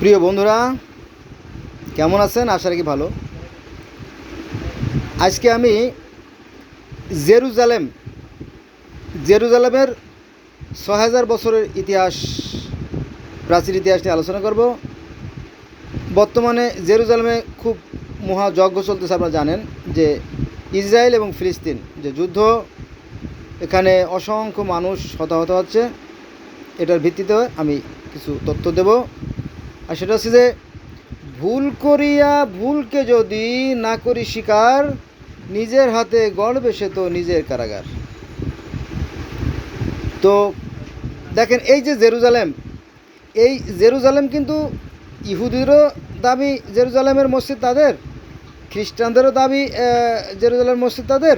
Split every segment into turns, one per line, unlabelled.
প্রিয় বন্ধুরা, কেমন আছেন? আশা রাখি ভালো। আজকে আমি জেরুজালেম, জেরুজালেমের ছ হাজার বছরের ইতিহাস, প্রাচীন ইতিহাস নিয়ে আলোচনা করব। বর্তমানে জেরুজালেমে খুব মহাযজ্ঞ চলতেছে, আপনারা জানেন যে ইসরায়েল এবং ফিলিস্তিন যে যুদ্ধ, এখানে অসংখ্য মানুষ হতাহত হচ্ছে। এটার ভিত্তিতে আমি কিছু তথ্য দেব। আর সেটা হচ্ছে যে, ভুল করিয়া ভুলকে যদি না করি স্বীকার নিজের হাতে গড়বে সে তো নিজের কারাগার। তো দেখেন, এই যে জেরুজালেম, এই জেরুজালেম কিন্তু ইহুদিরও দাবি, জেরুজালেমের মসজিদ তাদের, খ্রিস্টানদেরও দাবি জেরুজালেম মসজিদ তাদের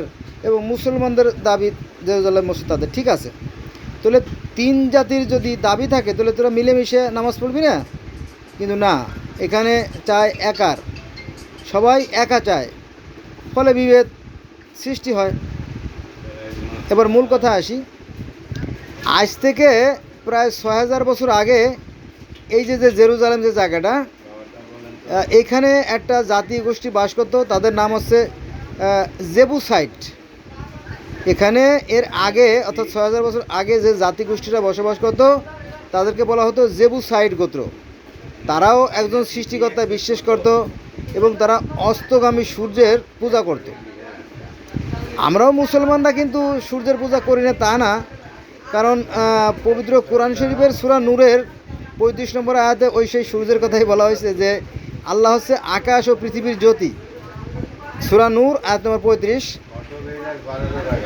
এবং মুসলমানদের দাবি জেরুজালেম মসজিদ তাদের। ঠিক আছে? তাহলে তিন জাতির যদি দাবি থাকে, তাহলে তোরা মিলেমিশে নামাজ পড়বি না? কিন্তু না, এখানে চায় একার। সবাই একা চায়, ফলে বিভেদ সৃষ্টি হয়। এবার মূল কথা আসি। আজ থেকে প্রায় ছয় হাজার বছর আগে এই যে যে জেরুজালেম যে জায়গাটা এখানে একটা জাতি গোষ্ঠী বাস করতো, তাদের নাম হচ্ছে জেবুসাইট। এখানে এর আগে, অর্থাৎ ছয় হাজার বছর আগে যে জাতি গোষ্ঠীরা বসবাস করতো, তাদেরকে বলা হতো জেবুসাইট গোত্র। তারাও একজন সৃষ্টিকর্তায় বিশ্বাস করত এবং তারা অস্তগামী সূর্যের পূজা করত। আমরাও মুসলমানরা কিন্তু সূর্যের পূজা করি না, তা না। কারণ পবিত্র কোরআন শরীফের সুরা নূরের পঁয়ত্রিশ নম্বর আয়াতে ওই সেই সূর্যের কথাই বলা হয়েছে যে, আল্লাহ হচ্ছে আকাশ ও পৃথিবীর জ্যোতি। সুরা নূর, আয়াত নম্বর পঁয়ত্রিশ।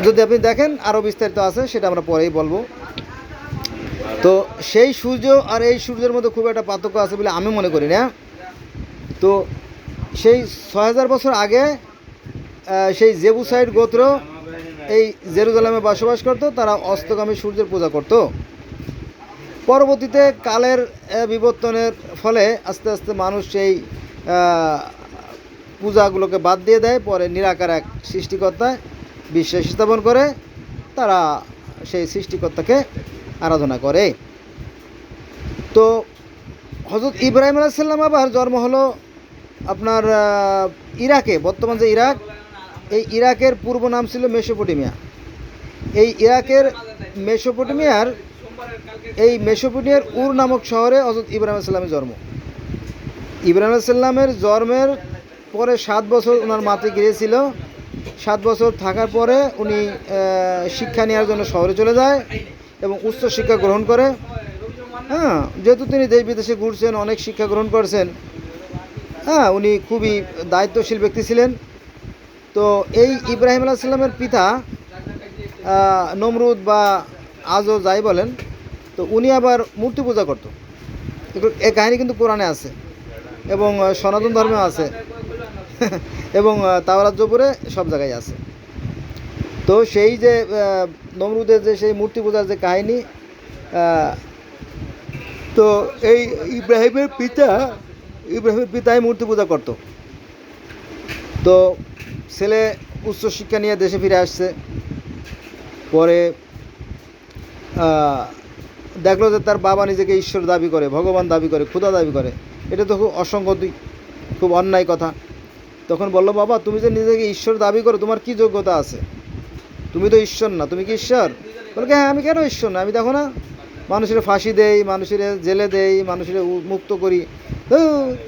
যদি আপনি দেখেন আরও বিস্তারিত আছে, সেটা আমরা পরেই বলব। তো সেই সূর্য আর এই সূর্যের মধ্যে খুব একটা পার্থক্য আছে বলে আমি মনে করি না। তো সেই ছয় হাজার বছর আগে সেই জেবুসাইড গোত্র এই জেরুজালেমে বসবাস করত, তারা অস্তগামী সূর্যের পূজা করত। পরবর্তীতে কালের বিবর্তনের ফলে আস্তে আস্তে মানুষ সেই পূজাগুলোকে বাদ দিয়ে দেয়, পরে নিরাকার এক সৃষ্টিকর্তায় বিশ্বাস স্থাপন করে, তারা সেই সৃষ্টিকর্তাকে আরাধনা করে। তো হজরত ইব্রাহিম আলাইসাল্লাম আবার জন্ম হলো আপনার ইরাকে, বর্তমান যে ইরাক, এই ইরাকের পূর্ব নাম ছিল মেসোপটেমিয়া। এই ইরাকের মেসোপটেমিয়ার, এই মেসোপটেমিয়ার উর নামক শহরে হজরত ইব্রাহিম আলাইসাল্লামের জন্ম। ইব্রাহিম আলাইসাল্লামের জন্মের পরে সাত বছর ওনার মাতে গিয়েছিল সাত বছর থাকার পরে উনি শিক্ষা নেওয়ার জন্য শহরে চলে যায়। এবং উচ্চ শিক্ষা গ্রহণ করে। হ্যাঁ যেহেতু তিনি দেশ বিদেশে ঘুরছেন, অনেক শিক্ষা গ্রহণ করছেন হ্যাঁ উনি খুবই দায়িত্বশীল ব্যক্তি ছিলেন। তো এই ইব্রাহিম আলাহ সাল্লামের পিতা নমরুদ বা আজও যাই বলেন, তো উনি আবার মূর্তি পূজা করতো। এই কাহিনী কিন্তু কোরআনে আছে এবং সনাতন ধর্মেও আছে। এবং তাওরাত সব জায়গায় আছে। তো সেই যে নমরুদের যে সেই মূর্তি পূজার যে কাহিনী তো এই ইব্রাহিমের পিতা, ইব্রাহিমের পিতাই মূর্তি পূজা করত। তো ছেলে উচ্চশিক্ষা নিয়ে দেশে ফিরে আসছে। পরে দেখল যে তার বাবা নিজেকে ঈশ্বর দাবি করে, ভগবান দাবি করে, ক্ষুধা দাবি করে। এটা তো খুব অসঙ্গতি খুব অন্যায় কথা। তখন বলল, বাবা, তুমি যে নিজেকে ঈশ্বর দাবি করো, তোমার কি যোগ্যতা আছে? তুমি তো ঈশ্বর না, তুমি কি ঈশ্বর? বলে হ্যাঁ আমি কেন ঈশ্বর না? আমি দেখো না, মানুষের ফাঁসি দেই, মানুষের জেলে দেই, মানুষের মুক্ত করি। তো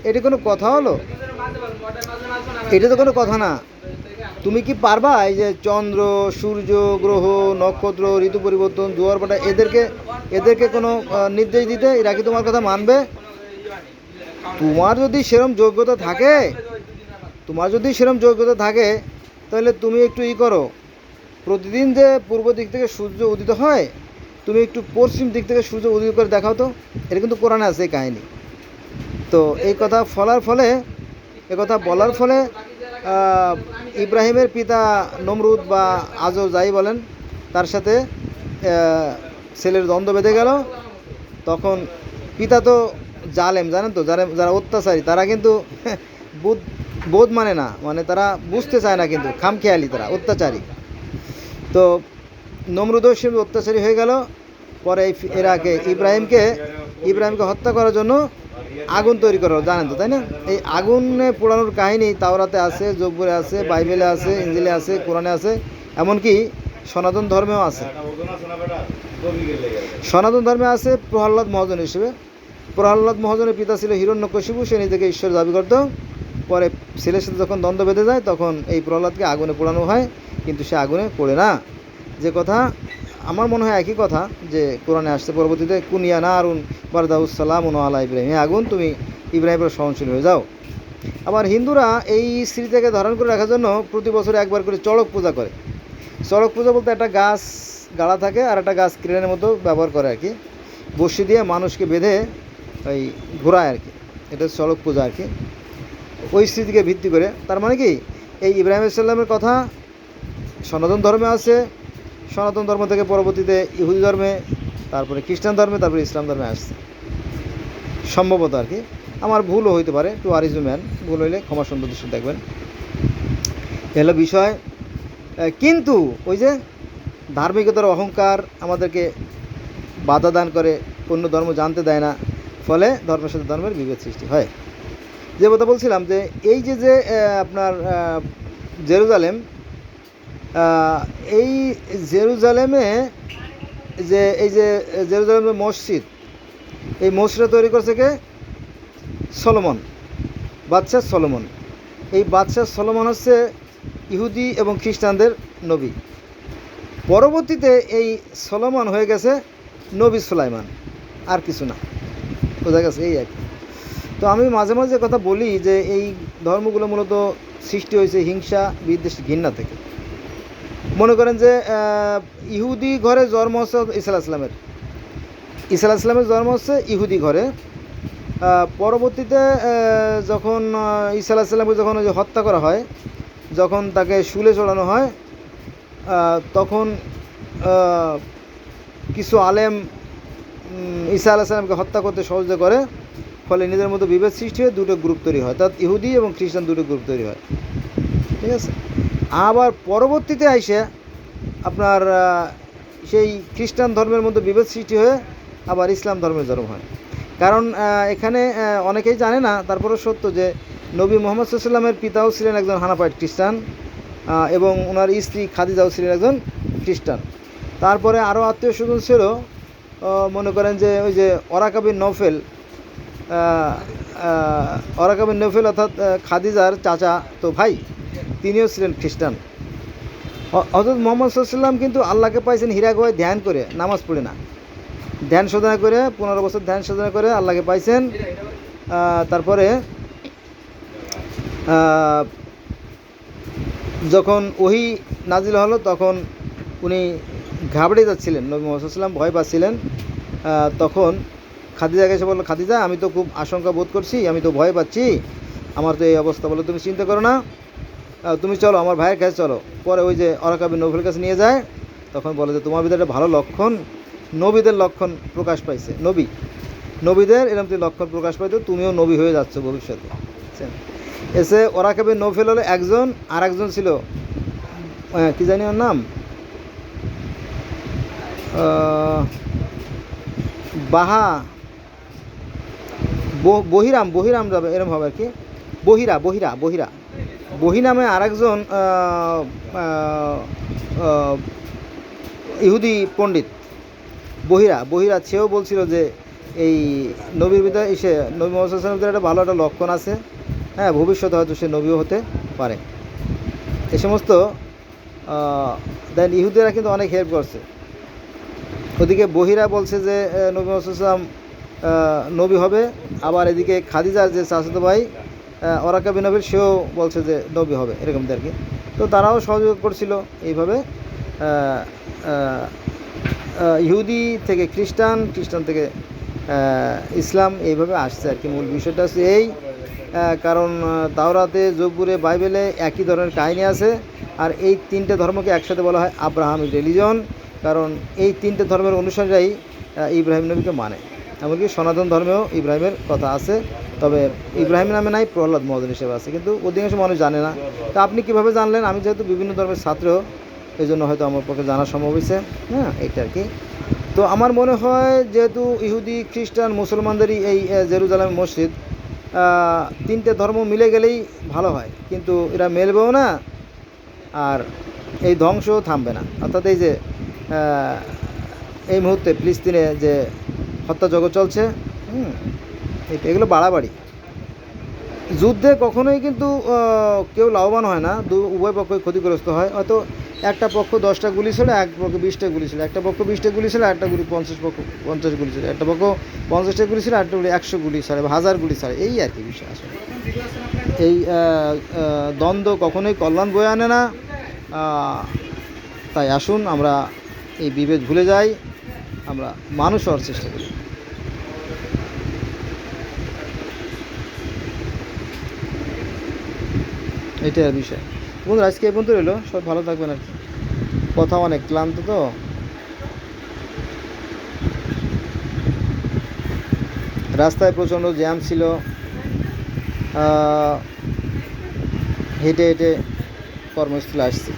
এটা কোনো কথা হলো? এটা তো কোনো কথা না। তুমি কি পারবা এই যে চন্দ্র, সূর্য, গ্রহ, নক্ষত্র, ঋতু পরিবর্তন জোয়ার পাটা এদেরকে এদেরকে কোনো নির্দেশ দিতে? এরা কি তোমার কথা মানবে? তোমার যদি সেরম যোগ্যতা থাকে, তোমার যদি সেরম যোগ্যতা থাকে, তাহলে তুমি একটু ই করো। প্রতিদিন যে পূর্ব দিক থেকে সূর্য উদিত হয়, তুমি একটু পশ্চিম দিক থেকে সূর্য উদিত করে দেখাও তো। এটা কিন্তু কোরআনে আছে এই কাহিনি। তো এই কথা ফলার ফলে এ কথা বলার ফলে ইব্রাহিমের পিতা নমরুদ বা আজও যাই বলেন, তার সাথে ছেলের দ্বন্দ্ব বেঁধে গেল। তখন পিতা তো জালেম, জানেন তো? যারা যারা অত্যাচারী, তারা কিন্তু বোধ বোধ মানে না। মানে তারা বুঝতে চায় না কিন্তু, খামখেয়ালি তারা, অত্যাচারী। তো নমরুদও সে অত্যাচারী হয়ে গেল। পরে এর আগে ইব্রাহিমকে ইব্রাহিমকে হত্যা করার জন্য আগুন তৈরি করা জানেন তো, তাই না? এই আগুনে পোড়ানোর কাহিনী তাওরাতে আছে, জব্বরে আছে, বাইবেলে আছে, ইঞ্জিলে আছে, কোরআনে আছে, এমনকি সনাতন ধর্মেও আছে। সনাতন ধর্মে আছে প্রহ্লাদ মহাজন হিসেবে। প্রহ্লাদ মহাজনের পিতা ছিল হিরণ্যকশিপু, সে নিজেকে ঈশ্বর দাবি করত। পরে ছেলের সাথে যখন দ্বন্দ্ব বেঁধে যায়, তখন এই প্রহ্লাদকে আগুনে পোড়ানো হয়। কিন্তু সে আগুনে পড়ে না। যে কথা, আমার মনে হয় একই কথা যে কোরআনে আসছে পরবর্তীতে, কুনিয়া না আরুন বারদাউসালাম আলা ইব্রাহিম। আগুন, তুমি ইব্রাহিমের সহনশীল হয়ে যাও। আবার হিন্দুরা এই স্মৃতিকে ধারণ করে রাখার জন্য প্রতি বছর একবার করে চড়ক পূজা করে। চড়ক পূজা বলতে একটা গাছ গাড়া থাকে আর একটা গাছ ক্রেনের মতো ব্যবহার করে আর কি। বসি দিয়ে মানুষকে বেঁধে ওই ঘোরায় আর কি। এটা চড়ক পূজা আর কি। ওই স্মৃতিকে ভিত্তি করে। তার মানে কি? এই ইব্রাহিম সাল্লামের কথা সনাতন ধর্মে আছে, সনাতন ধর্ম থেকে পরবর্তীতে ইহুদি ধর্মে, তারপরে খ্রিস্টান ধর্মে, তারপরে ইসলাম ধর্মে আসছে। সম্ভবত আর কি। আমার ভুলও হইতে পারে টু আর ইজ ম্যান, ভুল হইলে ক্ষমা সুন্দর দৃশ্য দেখবেন। এ হলো বিষয়। কিন্তু ওই যে ধার্মিকতার অহংকার আমাদেরকে বাধা দান করে, অন্য ধর্ম জানতে দেয় না, ফলে ধর্মের সাথে ধর্মের বিভেদ সৃষ্টি হয়। যে কথা বলছিলাম যে, এই যে যে আপনার জেরুজালেম এই জেরুজালেমে যে, এই যে জেরুজালেমের মসজিদ, এই মসজিদটা তৈরি করছে কে? সলমন, বাদশাহ সলমন। এই বাদশাহ সলমন হচ্ছে ইহুদি এবং খ্রিস্টানদের নবী। পরবর্তীতে এই সলমন হয়ে গেছে নবী সুলাইমান, আর কিছু না। বোঝা গেছে, এই আর কি। তো আমি মাঝে মাঝে কথা বলি যে এই ধর্মগুলো মূলত সৃষ্টি হয়েছে হিংসা, বিদ্বেষ, ঘৃণা থেকে। মনে করেন যে ইহুদি ঘরে জন্ম হচ্ছে ইসা ইসলামের ইসা ইসলামের জন্ম হচ্ছে ইহুদি ঘরে। পরবর্তীতে যখন ঈসা আলাহিসাল্লামকে যখন ওই যে হত্যা করা হয়, যখন তাকে শুলে চড়ানো হয় তখন কিছু আলেম ঈসা আলাহিসাল্লামকে হত্যা করতে সহযোগিতা করে, ফলে নিজেদের মধ্যে বিভেদ সৃষ্টি হয়ে দুটো গ্রুপ তৈরি হয়। অর্থাৎ ইহুদি এবং খ্রিস্টান দুটো গ্রুপ তৈরি হয়। ঠিক আছে? আবার পরবর্তীতে আইসে আপনার সেই খ্রিস্টান ধর্মের মধ্যে বিভেদ সৃষ্টি হয়ে আবার ইসলাম ধর্মের জন্ম হয়। কারণ এখানে অনেকেই জানে না তারপরে সত্য যে নবী মোহাম্মদ সাল্লামের পিতাও ছিলেন একজন হানাপাইট খ্রিস্টান এবং ওনার স্ত্রী খাদিজাও ছিলেন একজন খ্রিস্টান। তারপরে আরও আত্মীয় স্বজন ছিল মনে করেন যে ওই যে অরাকাবির নফেল অরাকাবির নফেল অর্থাৎ খাদিজার চাচা তো ভাই। তিনিও ছিলেন খ্রিস্টান। হজরত মোহাম্মদ সাল্লাম কিন্তু আল্লাহকে পাইছেন হীরা গোয়ায় ধ্যান করে, নামাজ পড়ে না। ধ্যান সাধনা করে, পনেরো বছর ধ্যান সাধনা করে আল্লাহকে পাইছেন। তারপরে যখন ওহি নাজিল হলো, তখন উনি ঘাবড়ে যাচ্ছিলেন। নবী মোহাম্মদ সাল্লাম ভয় পাচ্ছিলেন। তখন খাদিজাকে এসে বলল, খাদিজা, আমি তো খুব আশঙ্কা বোধ করছি, আমি তো ভয় পাচ্ছি। আমার তো এই অবস্থা বলে তুমি চিন্তা করো না। তুমি চলো, আমার ভাইয়ের কাছে চলো। পরে ওই যে অরাকাবি নবীর কাছে নিয়ে যায়, তখন বলে যে, তোমার ভিতরে একটা ভালো লক্ষণ, নবীদের লক্ষণ প্রকাশ পাইছে। নবী, নবীদের এরকম যে লক্ষণ প্রকাশ পাইতো, তুমিও নবী হয়ে যাচ্ছ ভবিষ্যতে? এসে ওরাকাবি নফেল হলো একজন আর একজন ছিল কি জানি ওর নাম? বাহা বহিরাম বহিরাম যাবে, এরম হবে আর কি। বহিরা বহিরা বহিরা। বহি নামে আরেকজন ইহুদি পণ্ডিত, বহিরা বহিরা, সেও বলছিল যে এই নবীর ভিতরে এসে নবী মোহাম্মদ ভিতরে একটা ভালো একটা লক্ষণ আছে। হ্যাঁ ভবিষ্যতে হয়তো সে নবীও হতে পারে। এ সমস্ত দেন ইহুদিরা কিন্তু অনেক হেল্প করছে। ওদিকে বহিরা বলছে যে নবী মোহাম্মদ নবী হবে। আবার এদিকে খাদিজার যে চাচাতো ভাই ওরাকা বিনবীর সেও বলছে যে নবী হবে এরকম আর কি। তো তারাও সহযোগ করছিল এইভাবে। ইহুদি থেকে খ্রিস্টান খ্রিস্টান থেকে ইসলাম এইভাবে আসছে আর কি। মূল বিষয়টা হচ্ছে এই কারণ তাওরাতে জব্বুরে বাইবেলে একই ধরনের কাহিনী আছে। আর এই তিনটে ধর্মকে একসাথে বলা হয় আব্রাহামিক রিলিজন কারণ এই তিনটে ধর্মের অনুসারীরাই ইব্রাহিম নবীকে মানে। এমনকি সনাতন ধর্মেও ইব্রাহিমের কথা আছে। তবে ইব্রাহিম নামে নাই, প্রহ্লাদ মহাজন হিসেবে আছে। কিন্তু অধিকাংশ মানুষ জানে না। তা আপনি কীভাবে জানলেন? আমি যেহেতু বিভিন্ন ধর্মের ছাত্র এই জন্য হয়তো আমার পক্ষে জানা সম্ভব হয়েছে। হ্যাঁ এইটা আর কি। তো আমার মনে হয় যেহেতু ইহুদি, খ্রিস্টান, মুসলমানদেরই এই জেরুজালাম মসজিদ তিনটে ধর্ম মিলে গেলেই ভালো হয়। কিন্তু এরা মেলবেও না, আর এই ধ্বংসও থামবে না। অর্থাৎ এই যে এই মুহূর্তে ফিলিস্তিনে যে হত্যাযজ্ঞ চলছে, হুম এই- এগুলো বাড়াবাড়ি। যুদ্ধে কখনোই কিন্তু কেউ লাভবান হয় না, দু উভয় পক্ষই ক্ষতিগ্রস্ত হয়। হয়তো একটা পক্ষ দশটা গুলি ছিল, এক পক্ষ বিশটা গুলি ছিল। একটা পক্ষ বিশটা গুলি ছিল, একটা গুলি পঞ্চাশ পক্ষ পঞ্চাশ গুলি ছিল। একটা পক্ষ পঞ্চাশটা গুলি ছিল, একটা গুলি একশো গুলি ছাড়ে বা হাজার গুলি ছাড়ে এই আর কি বিষয় আসলে। এই দ্বন্দ্ব কখনোই কল্যাণ বয়ে আনে না। তাই আসুন, আমরা এই বিভেদ ভুলে যাই। আমরা মানুষ হওয়ার চেষ্টা করি। এটাই আর বিষয়। বন্ধুরা, আজকে এই পর্যন্ত রইল। সব ভালো থাকবেন আর কি। কথা অনেক ক্লান্ত তো। রাস্তায় প্রচণ্ড জ্যাম ছিল। হেঁটে হেঁটে কর্মস্থলে আসছি।